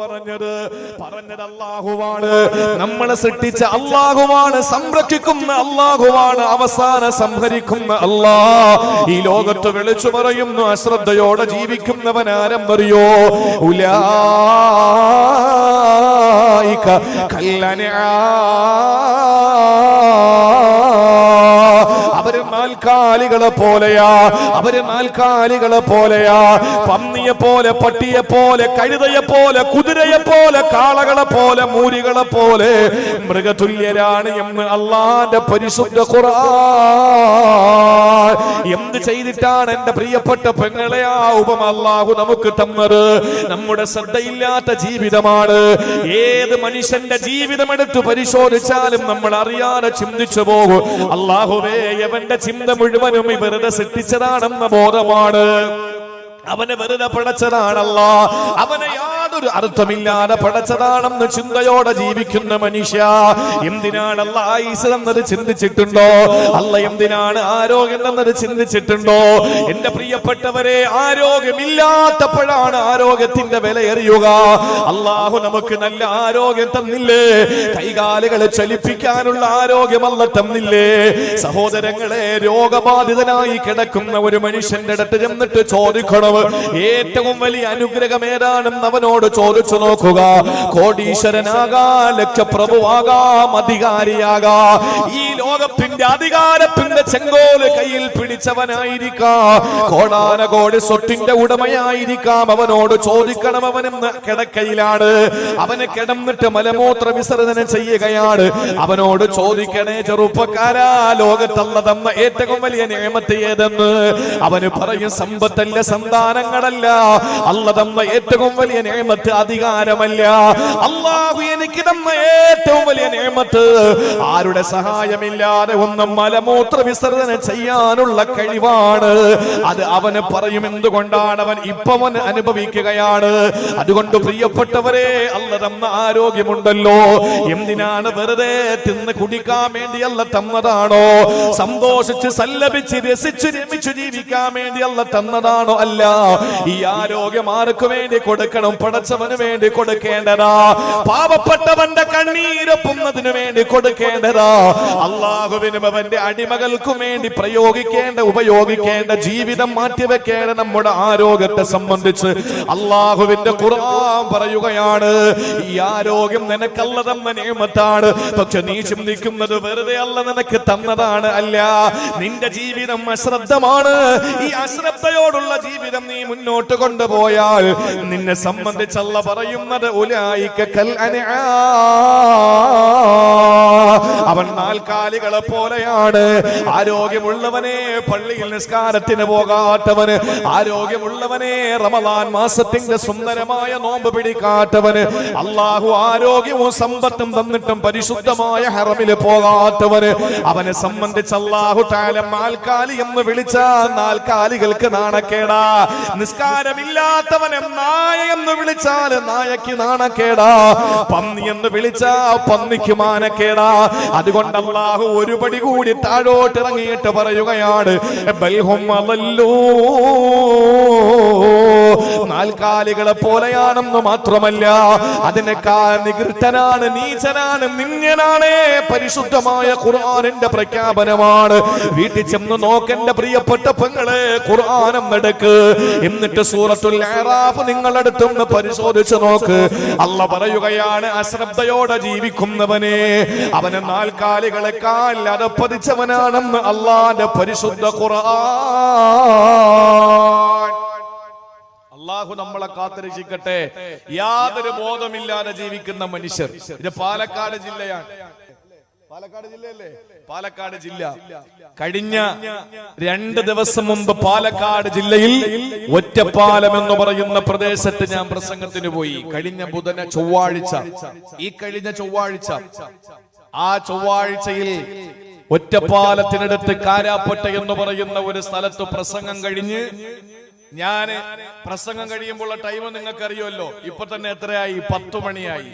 പറഞ്ഞത്. പറഞ്ഞത് അള്ളാഹുവാണ്. നമ്മളെ സൃഷ്ടിച്ച അള്ളാഹുവാണ് സംരക്ഷിക്കുന്ന അള്ളാഹുവാണ് അവസാന സംഹരിക്കുന്ന അല്ലാ ഈ ലോകത്ത് വിളിച്ചു പറയുന്നു അശ്രദ്ധയോടെ ജീവിക്കുന്നവൻ ആരം പറയോ ഉലാ കല്ലന നാൽക്കാലികളെ പോലെയാ. അവർ നാൽക്കാലികളെ പോലെയാ. പന്നിയെ പോലെ പട്ടിയെ പോലെ കഴുതയെ പോലെ കുതിരയെ പോലെ കാളകളെ പോലെ മൂരികളെ പോലെ. മൃഗതുല്യരാണ് എന്ന് അള്ളാന്റെ പരിശുദ്ധ ഖുർആൻ. എന്ത് ചെയ്തിട്ടാണ് എന്റെ പ്രിയപ്പെട്ട പെങ്ങളെ ആ ഉപമ അള്ളാഹു നമുക്ക് തന്നത്? നമ്മുടെ ശ്രദ്ധയില്ലാത്ത ജീവിതമാണ്. ഏത് മനുഷ്യന്റെ ജീവിതം എടുത്ത് പരിശോധിച്ചാലും നമ്മൾ അറിയാതെ ചിന്തിച്ചു പോകും. അള്ളാഹുവേ എവന്റെ ചിന്ത മുഴുവനും ഇവരുടെ സൃഷ്ടിച്ചതാണെന്ന ബോധമാണ്. അവനെ വെറുതെ പടച്ചതാണല്ല. അവനെ യാതൊരു അർത്ഥമില്ലാതെ പടച്ചതാണെന്ന് ചിന്തയോടെ ജീവിക്കുന്ന മനുഷ്യ. എന്തിനാണ് അല്ല ആയിസ് എന്നത് ചിന്തിച്ചിട്ടുണ്ടോ? അല്ല എന്തിനാണ് ആരോഗ്യം എന്നത് ചിന്തിച്ചിട്ടുണ്ടോ? എന്റെ പ്രിയപ്പെട്ടവരെ ആരോഗ്യമില്ലാത്തപ്പോഴാണ് ആരോഗ്യത്തിന്റെ വില എറിയുക. അള്ളാഹു നമുക്ക് നല്ല ആരോഗ്യം തന്നില്ലേ? കൈകാലുകളെ ചലിപ്പിക്കാനുള്ള ആരോഗ്യമല്ല തന്നില്ലേ? സഹോദരങ്ങളെ രോഗബാധിതനായി കിടക്കുന്ന ഒരു മനുഷ്യന്റെ അടുത്ത് ചെന്നിട്ട് ഏറ്റവും വലിയ അനുഗ്രഹം ഏതാണെന്ന് അവനോട് ചോദിച്ചു നോക്കുക. കോടീശ്വരനാകാ ലക്ഷപ്രഭുവാകാം അധികാരിയാകാ. ഈ ലോകത്തിന്റെ അധികാരത്തിന്റെ ചെങ്കോൽ കയ്യിൽ പിടിച്ചവനായിരിക്കാം. കോടാനകോടി സ്വത്തിന്റെ ഉടമയായിരിക്കാം. അവനോട് ചോദിക്കണം അവനെന്ന് കിടക്കയിലാണ്. അവന് കിടന്നിട്ട് മലമൂത്ര വിസർജനം ചെയ്യുകയാണ്. അവനോട് ചോദിക്കണേ ചെറുപ്പക്കാരാ ലോകത്തുള്ള തന്ന ഏറ്റവും വലിയ നിയമത്തെ ഏതെന്ന്? അവന് പറയും സമ്പത്തല്ല സന്താനങ്ങളല്ല അല്ല തന്ന ഏറ്റവും വലിയ നിയമത്ത് അധികാരമല്ല. അള്ളാഹു എനിക്ക് തന്ന ഏറ്റവും വലിയ നിയമത്ത് ആരുടെ സഹായമില്ലാതെ ഒന്നും മലമൂത്ര വിസർജനം ചെയ്യാനുള്ള കഴിവാണ്. അത് അവന് പറയും എന്തുകൊണ്ടാണ് അവൻ ഇപ്പവൻ അനുഭവിക്കുകയാണ്. അതുകൊണ്ട് പ്രിയപ്പെട്ടവരെ അല്ല തന്ന ആരോഗ്യമുണ്ടല്ലോ. എന്തിനാണ് വെറുതെ തിന്ന് കുടിക്കാൻ വേണ്ടിയല്ല തന്നതാണോ? സന്തോഷിച്ച് സല്ലപിച്ച് രസിച്ച് രമിച്ചു ജീവിക്കാൻ വേണ്ടി വേണ്ടിയല്ല തന്നതാണോ അല്ല? ഈ ആരോഗ്യം ആർക്ക് വേണ്ടി കൊടുക്കണം? പടച്ചവന് വേണ്ടി കൊടുക്കേണ്ടതാ. പാവപ്പെട്ടവന്റെ കണ്ണീരൊപ്പുന്നതിന് വേണ്ടി കൊടുക്കേണ്ടതാ. അള്ളാഹുവിനും അവന്റെ അടിമകൾക്കും വേണ്ടി പ്രയോഗിക്കേണ്ട ഉപയോഗിക്കേണ്ട ജീവിതം മാറ്റിവെക്കേണ്ട നമ്മുടെ ആരോഗ്യത്തെ സംബന്ധിച്ച് അള്ളാഹുവിന്റെ ഖുർആൻ പറയുകയാണ്. ഈ ആരോഗ്യം നിനക്കല്ല തന്ന നിയമത്താണ്. പക്ഷെ നീ ചിന്തിക്കുന്നത് വെറുതെ അല്ല നിനക്ക് തന്നതാണ്. അല്ല നിന്റെ ജീവിതം അശ്രദ്ധമാണ്. ഈ അശ്രദ്ധയോടുള്ള ജീവിതം നീ മുന്നോട്ട് കൊണ്ടുപോയാൽ നിന്നെ സംബന്ധിച്ചല്ല പറയുന്നത് ഉലായിക്കൽ കൽ അൻആ. അവൻ നാൽക്കാലികളെ പോലെയാണ് ആരോഗ്യമുള്ളവനെ പള്ളിയിൽ നിസ്കാരത്തിന് പോകാത്തവന് ആരോഗ്യമുള്ളവനെ റമദാൻ മാസത്തിന്റെ സുന്ദരമായ നോമ്പ് പിടിക്കാത്തവന് അള്ളാഹു ആരോഗ്യവും സമ്പത്തും തന്നിട്ടും പരിശുദ്ധമായ ഹറമിൽ പോകാത്തവന് അവനെ സംബന്ധിച്ച് അള്ളാഹു താലം നാൽക്കാലി എന്ന് വിളിച്ച നാൽക്കാലികൾക്ക് നാണക്കേടാ. നിസ്കാരമില്ലാത്തവനെ നായ എന്ന് വിളിച്ചാൽ നായക്ക് നാണക്കേടാ. പന്നി എന്ന് വിളിച്ചാ പന്നിക്ക് മാനക്കേടാ. അതുകൊണ്ട് അള്ളാഹു ഒരു പടി കൂടി താഴോട്ട് ഇറങ്ങിയിട്ട് പറയുകയാണ് ബൽഹും അളല്ലൂ. നാൽക്കാലികളെ പോലെയാണെന്ന് മാത്രമല്ല അതിനേക്കാൾ നികൃഷ്ടനാണ് നീചനാണ് നിന്യനാണ് പരിശുദ്ധമായ ഖുർആാനിന്റെ പ്രഖ്യാപനമാണ്. വീട്ടിൽ ചെന്ന് നോക്കെന്റെ പ്രിയപ്പെട്ട പെങ്ങളെ ഖുർആാനം നടക്ക് എന്നിട്ട് സൂറത്തുൽ ആറാഫ് നിങ്ങളടുത്തുനിന്ന് പരിശോധിച്ച് നോക്ക്. അല്ല പറയുകയാണ് അശ്രദ്ധയോടെ ജീവിക്കുന്നവനെ അവന് നാൽക്കാലികളെക്കാൾ അതപ്പതിച്ചവനാണെന്ന് അള്ളാന്റെ പരിശുദ്ധ ഖുർആൻ. അള്ളാഹു നമ്മളെ കാത്തുരക്ഷിക്കട്ടെ. യാതൊരു ബോധമില്ലാതെ ജീവിക്കുന്ന മനുഷ്യർ. ഇത് പാലക്കാട് ജില്ലയാണ്. പാലക്കാട് ജില്ലയല്ലേ? പാലക്കാട് ജില്ല. കഴിഞ്ഞ രണ്ട് ദിവസം മുമ്പ് പാലക്കാട് ജില്ലയിൽ ഒറ്റപ്പാലം എന്ന് പറയുന്ന പ്രദേശത്ത് ഞാൻ പ്രസംഗത്തിന് പോയി. കഴിഞ്ഞ ബുധന ചൊവ്വാഴ്ച. ഈ കഴിഞ്ഞ ചൊവ്വാഴ്ച. ആ ചൊവ്വാഴ്ചയിൽ ഒറ്റപ്പാലത്തിനടുത്ത് കാരാപ്പട്ട എന്ന് പറയുന്ന ഒരു സ്ഥലത്ത് പ്രസംഗം കഴിഞ്ഞ് ഞാൻ പ്രസംഗം കഴിയുമ്പോൾ ടൈം നിങ്ങൾക്ക് അറിയുമല്ലോ ഇപ്പൊ തന്നെ എത്രയായി? പത്തു മണിയായി.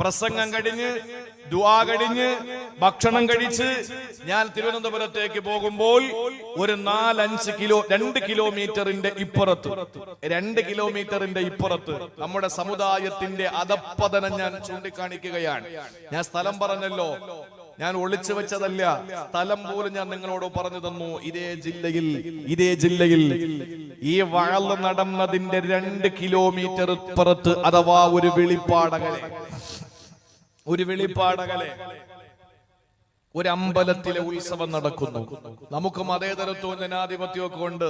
പ്രസംഗം കഴിഞ്ഞ് ദുവാ കഴിഞ്ഞ് ഭക്ഷണം കഴിച്ച് ഞാൻ തിരുവനന്തപുരത്തേക്ക് പോകുമ്പോൾ ഒരു നാലഞ്ച് കിലോ രണ്ട് കിലോമീറ്ററിന്റെ ഇപ്പുറത്ത് രണ്ട് കിലോമീറ്ററിന്റെ ഇപ്പുറത്ത് നമ്മുടെ സമുദായത്തിന്റെ അധപ്പതനം ഞാൻ ചൂണ്ടിക്കാണിക്കുകയാണ്. ഞാൻ സ്ഥലം പറഞ്ഞല്ലോ. ഞാൻ ഒളിച്ചു വെച്ചതല്ല സ്ഥലം പോലും ഞാൻ നിങ്ങളോട് പറഞ്ഞു തന്നു. ഇതേ ജില്ലയിൽ ഇതേ ജില്ലയിൽ ഈ വാൾ നടന്നതിന്റെ രണ്ട് കിലോമീറ്റർ ഇപ്പുറത്ത് അഥവാ ഒരു വെളിപ്പാടകലെ ഒരു വെളിപ്പാടകലെ ഒരു അമ്പലത്തിലെ ഉത്സവം നടക്കുന്നു. നമുക്ക് മതേതരത്വവും ജനാധിപത്യവും ഒക്കെ ഉണ്ട്.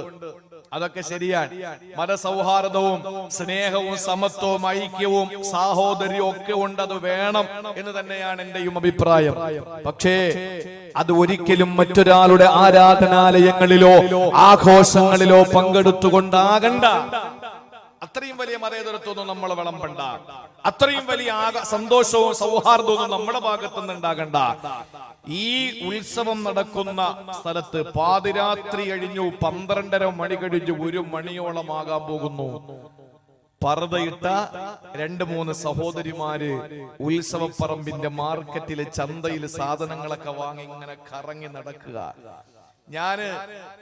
അതൊക്കെ ശരിയാണ്. മതസൗഹാർദ്ദവും സ്നേഹവും സമത്വവും ഐക്യവും സാഹോദര്യവും ഒക്കെ ഉണ്ട് അത് വേണം എന്ന് തന്നെയാണ് എന്റെയും അഭിപ്രായം. പക്ഷേ അത് ഒരിക്കലും മറ്റൊരാളുടെ ആരാധനാലയങ്ങളിലോ ആഘോഷങ്ങളിലോ പങ്കെടുത്തുകൊണ്ടാകണ്ട. അത്രയും വലിയ മതേതരത്വമൊന്നും നമ്മൾ വിളമ്പണ്ട. അത്രയും വലിയ സന്തോഷവും സൗഹാർദ്ദവും നമ്മുടെ ഭാഗത്തുനിന്ന് ഉണ്ടാകണ്ട. ഈ ഉത്സവം നടക്കുന്ന സ്ഥലത്ത് പാതിരാത്രി കഴിഞ്ഞു പന്ത്രണ്ടര മണി കഴിഞ്ഞു ഒരു മണിയോളം ആകാൻ പോകുന്നു. പറതയിട്ട രണ്ട് മൂന്ന് സഹോദരിമാര് ഉത്സവപ്പറമ്പിന്റെ മാർക്കറ്റിലെ ചന്തയിൽ സാധനങ്ങളൊക്കെ വാങ്ങി ഇങ്ങനെ കറങ്ങി നടക്കുക. ഞാൻ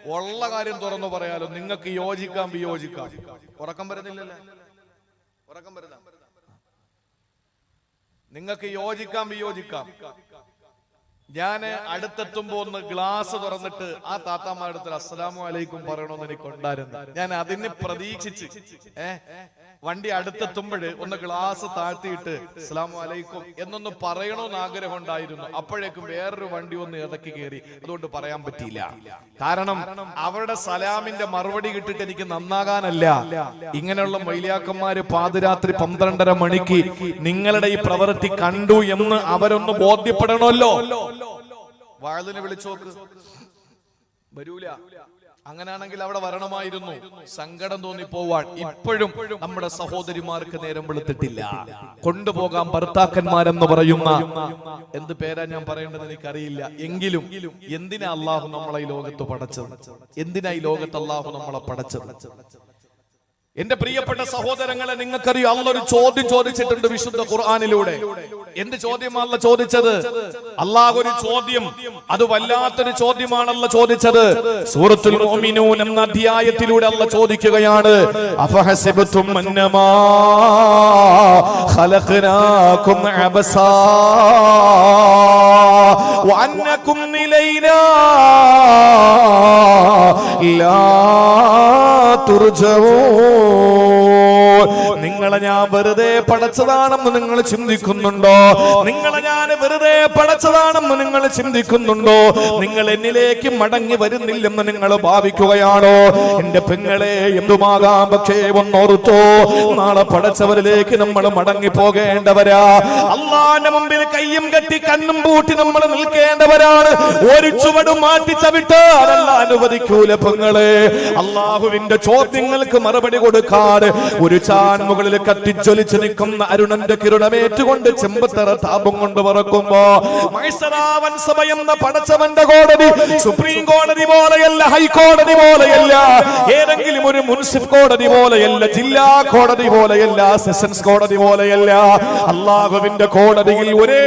ഉള്ള കാര്യം തുറന്നു പറയാലോ. നിങ്ങൾക്ക് യോജിക്കാം വിയോജിക്കാം. ഉറക്കം വരുന്നില്ലല്ലേ? ഉറക്കം വരുന്ന? നിങ്ങൾക്ക് യോജിക്കാം വിയോജിക്കാം. ഞാൻ അടുത്തെത്തുമ്പോ ഒന്ന് ഗ്ലാസ് തുറന്നിട്ട് ആ താത്താമാരുടെ അടുത്ത് അസ്സലാമു അലൈക്കും പറയണമെന്ന് എനിക്ക് ഉണ്ടായിരുന്നു. ഞാൻ അതിനെ പ്രതീക്ഷിച്ച് ഏ? വണ്ടി അടുത്തെത്തുമ്പോൾ ഒന്ന് ഗ്ലാസ് താഴ്ത്തിയിട്ട് അസ്സലാമു വലൈക്കും എന്നൊന്ന് പറയണമെന്ന് ആഗ്രഹം ഉണ്ടായിരുന്നു. അപ്പോഴേക്കും വേറൊരു വണ്ടി ഒന്ന് ഇടയ്ക്ക് കയറി. അതുകൊണ്ട് പറയാൻ പറ്റിയില്ല. കാരണം അവരുടെ സലാമിന്റെ മറുപടി കിട്ടിട്ട് എനിക്ക് നന്നാകാനല്ല. ഇങ്ങനെയുള്ള മൈലിയാക്കന്മാര് പാതിരാത്രി പന്ത്രണ്ടര മണിക്ക് നിങ്ങളുടെ ഈ പ്രവൃത്തി കണ്ടു എന്ന് അവരൊന്ന് ബോധ്യപ്പെടണമല്ലോ. വാഴലിനെ വിളിച്ചോക്ക് വരൂല. അങ്ങനാണെങ്കിൽ അവിടെ വരണമായിരുന്നു. സങ്കടം തോന്നി പോവാൻ ഇപ്പോഴും നമ്മുടെ സഹോദരിമാർക്ക് നേരം വെളുത്തിട്ടില്ല. കൊണ്ടുപോകാൻ ഭർത്താക്കന്മാരെന്ന് പറയുന്ന എന്ത് പേരാ ഞാൻ പറയേണ്ടത് എനിക്കറിയില്ല. എങ്കിലും എന്തിനാ അള്ളാഹു നമ്മളെ ഈ ലോകത്ത് പടച്ചത്? എന്തിനാ ഈ ലോകത്ത് അള്ളാഹു നമ്മളെ പടച്ചത്? എന്റെ പ്രിയപ്പെട്ട സഹോദരങ്ങളെ നിങ്ങൾക്കറിയാം? അള്ളൊരു ചോദ്യം ചോദിച്ചിട്ടുണ്ട് വിശുദ്ധ ഖുർആാനിലൂടെ. എന്ത് ചോദ്യമാണല്ല ചോദിച്ചത്? അള്ളാഹ് ഒരു ചോദ്യം. അത് വല്ലാത്തൊരു ചോദ്യമാണല്ല ചോദിച്ചത്. സൂറത്തുൽ മുഅ്മിനൂൻ എന്ന അധ്യായത്തിലൂടെ അല്ല ചോദിക്കുകയാണ് അഫഹസിബത്തും ഖലഖനാകും അബസാ? വഅന്നകും إلينا لا ترجعون നിങ്ങളെ ഞാൻ വെറുതെ പടച്ചതാണെന്ന് നിങ്ങൾ ചിന്തിക്കുന്നുണ്ടോ? നിങ്ങളെ ഞാൻ വെറുതെ പടച്ചതാണെന്ന് നിങ്ങൾ ചിന്തിക്കുന്നുണ്ടോ? നിങ്ങൾ എന്നിലേക്ക് മടങ്ങി വരുന്നില്ലെന്ന് നിങ്ങൾ ഭാവിക്കുകയാണോ? എന്റെ പെങ്ങളെ എന്തുമാകാം? പക്ഷേ ഒന്നോർത്തോ നാളെ പടച്ചവരിലേക്ക് നമ്മൾ മടങ്ങി പോകേണ്ടവരാ അള്ളാന്റെ മുമ്പിൽ കയ്യും കെട്ടി കണ്ണും പൂട്ടി നമ്മൾ നിൽക്കേണ്ടവരാണ്. ഒരു ചുവടും മാറ്റി ചവിട്ട് അതല്ല അനുവദിക്കൂല പെങ്ങളെ. അള്ളാഹുവിന്റെ ചോദ്യങ്ങൾക്ക് മറുപടി കൊടുക്കാതെ ഒരു ചാൻ മുകളിൽ കത്തിജ്വലിച്ച് നിൽക്കുന്ന അരുണന്റെ കിരണമേറ്റുകൊണ്ട് ചെമ്പത്തറ താപം കൊണ്ട് പറക്കുമ്പോ മൈസറാവൻ സമയം പടച്ചവന്റെ കോടതി സുപ്രീം കോടതി പോലെയല്ല ഹൈക്കോടതി പോലെയല്ല ഏതെങ്കിലും ഒരു മുനിസിപ്പൽ കോടതി പോലെയല്ല ജില്ലാ കോടതി പോലെയല്ല സെഷൻസ് കോടതി പോലെയല്ല. അള്ളാഹുവിന്റെ കോടതിയിൽ ഒരേ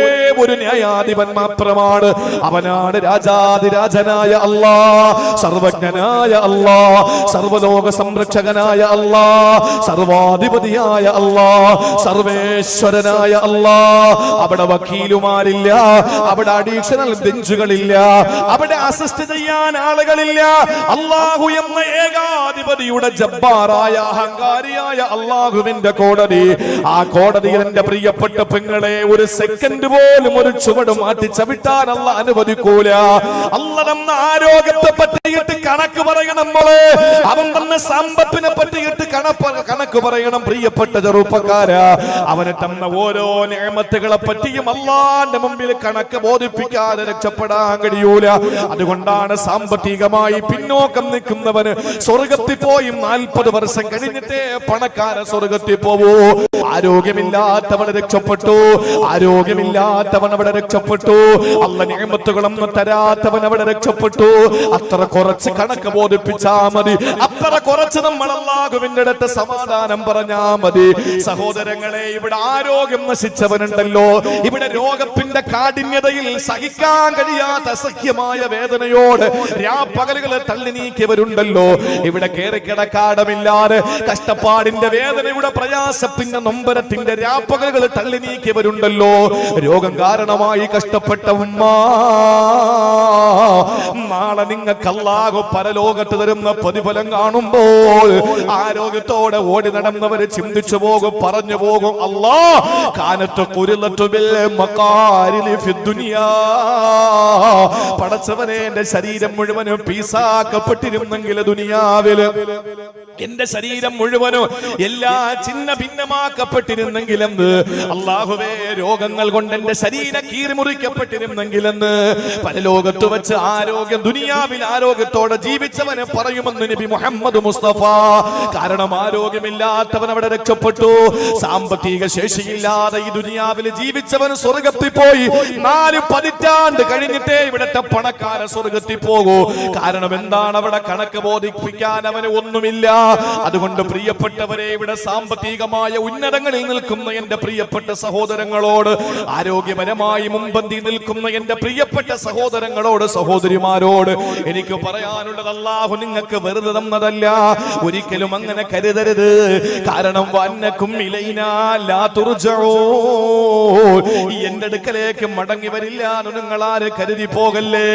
ഒരു ന്യായാധിപൻ മാത്രമാണ്. അവനാണ് രാജാതിരാജനായ അല്ലാ സർവജ്ഞനായ അല്ലാ സർവലോക സംരക്ഷകനായ അല്ലാ സർവാധിപതിയായ അല്ലാ സർവേശ്വരനായ അല്ലാ അവിടെ വക്കീലുമാരില്ല അവിടെ അഡീഷണൽ ബെഞ്ചുകളില്ല അവിടെ അസിസ്റ്റ് ചെയ്യാൻ ആളുകളില്ല. അള്ളാഹു എന്ന ഏകാധിപതിയുടെ ജബ്ബാറായ അഹങ്കാരിയായ അള്ളാഹുവിന്റെ കോടതി. ആ കോടതിയിൽ എന്റെ പ്രിയപ്പെട്ട പെങ്ങളെ ഒരു സെക്കൻഡ് പോലും ഒരു ചുവട് മാറ്റി ചവിട്ടാൻ അല്ല അനുവദിക്കൂല. അല്ല നമ്മ ആരോഗ്യത്തെ പറ്റിയിട്ട് കണക്ക് പറയണം മോളെ. അവൻ തന്നെ സമ്പത്തിനെ പറ്റിയിട്ട് കണക്ക് പറയണം പ്രിയപ്പെട്ട ചെറുപ്പക്കാര. അവനെ തന്ന ഓരോ നിയമത്തുകളെ പറ്റിയും അള്ളാന്റെ മുമ്പിൽ കണക്ക് ബോധിപ്പിക്കാതെ രക്ഷപ്പെടാൻ കഴിയൂല. അതുകൊണ്ടാണ് സാമ്പത്തികമായി പിന്നോക്കം നിൽക്കുന്നവന് സ്വർഗത്തിൽ പോയി നാൽപ്പത് വർഷം കഴിഞ്ഞിട്ടേ പണക്കാരൻ സ്വർഗത്തിൽ പോവൂ. ആരോഗ്യമില്ലാത്തവൻ രക്ഷപ്പെട്ടു. ആരോഗ്യമില്ലാത്തവൻ അവിടെ രക്ഷപ്പെട്ടു. അല്ല നിയമത്തുകളൊന്നും തരാത്തവൻ അവിടെ രക്ഷപ്പെട്ടു. അത്ര കുറച്ച് കണക്ക് ബോധിപ്പിച്ചാ മതി. അത്ര കുറച്ച് നമ്മൾ അള്ളാഹുവിന്റെ അടുത്ത് സമാധാനം പറഞ്ഞാ മതി. സഹോദരങ്ങളെ ഇവിടെ ആരോഗ്യം നശിച്ചവനുണ്ടല്ലോ. ഇവിടെ രോഗത്തിന്റെ കാഠിന്യതയിൽ സഹിക്കാൻ കഴിയാത്ത അസഹ്യമായ വേദനയോട് രാപ്പകലുകളെ തള്ളി നീക്കിയവരുണ്ടല്ലോ. ഇവിടെ കയറി കിടക്കാടമില്ലാതെ കഷ്ടപ്പാടിന്റെ വേദനയുടെ പ്രയാസത്തിന്റെ നൊമ്പരത്തിന്റെ രാപ്പകലുകൾ തള്ളി നീക്കിയവരുണ്ടല്ലോ. രോഗം കാരണമായി കഷ്ടപ്പെട്ട ഉമ്മ നാളെ നിങ്ങൾക്ക് അല്ലാഹു പരലോകത്ത് തരുന്ന പ്രതിഫലം കാണുമ്പോൾ ആരോഗ്യത്തോടെ ഓടി നടന്നവര് ചിന്തിച്ചു പോകും പറഞ്ഞു പോകും. അല്ലാ കാനത്ത് പടച്ചവനെ എന്റെ ശരീരം മുഴുവനും പീസാക്കപ്പെട്ടിരുന്നെങ്കിൽ ദുനിയാവിൽ. എന്റെ ശരീരം മുഴുവനും എല്ലാ ചിന്ന ഭിന്നമാക്കപ്പെട്ടിരുന്നെങ്കിലെന്ന് അള്ളാഹുവേ രോഗങ്ങൾ കൊണ്ട് എന്റെ ശരീരം കീറിമുറിക്കപ്പെട്ടിരുന്നെങ്കിലെന്ന് പരലോകത്ത് വെച്ച് ആരോഗ്യം ദുനിയാവിൽ ആരോഗ്യത്തോടെ ജീവിച്ചവന് പറയുമെന്ന് നബി മുഹമ്മദ് മുസ്തഫ. കാരണം ആരോഗ്യമില്ലാത്തവൻ അവിടെ രക്ഷപ്പെട്ടു. സാമ്പത്തിക ശേഷിയില്ലാതെ ഈ ദുനിയാവിൽ ജീവിച്ചവൻ സ്വർഗത്തിൽ പോയി നാല് പതിറ്റാണ്ട് കഴിഞ്ഞിട്ടേ ഇവിടത്തെ പണക്കാരൻ സ്വർഗത്തിൽ പോകൂ കാരണം എന്താണ് അവിടെ കണക്ക് ബോധിപ്പിക്കാൻ അവന് ഒന്നുമില്ല. അതുകൊണ്ട് പ്രിയപ്പെട്ടവരെ ഇവിടെ സാമ്പത്തികമായ ഉന്നതങ്ങളിൽ നിൽക്കുന്ന എന്റെ പ്രിയപ്പെട്ട സഹോദരങ്ങളോട് ആരോഗ്യപരമായി മുമ്പന്തി നിൽക്കുന്ന എന്റെ പ്രിയപ്പെട്ട സഹോദരങ്ങളോട് സഹോദരിമാരോട് എനിക്ക് പറയാനുള്ളത് അല്ലാഹു നിങ്ങൾക്ക് വെറുതെ തന്നതല്ല. ഒരിക്കലും അങ്ങനെ കരുതരുത്. കാരണം വന്നക്കും എന്റെ അടുക്കലേക്ക് മടങ്ങി വരില്ല നിങ്ങൾ ആര് കരുതി പോകല്ലേ?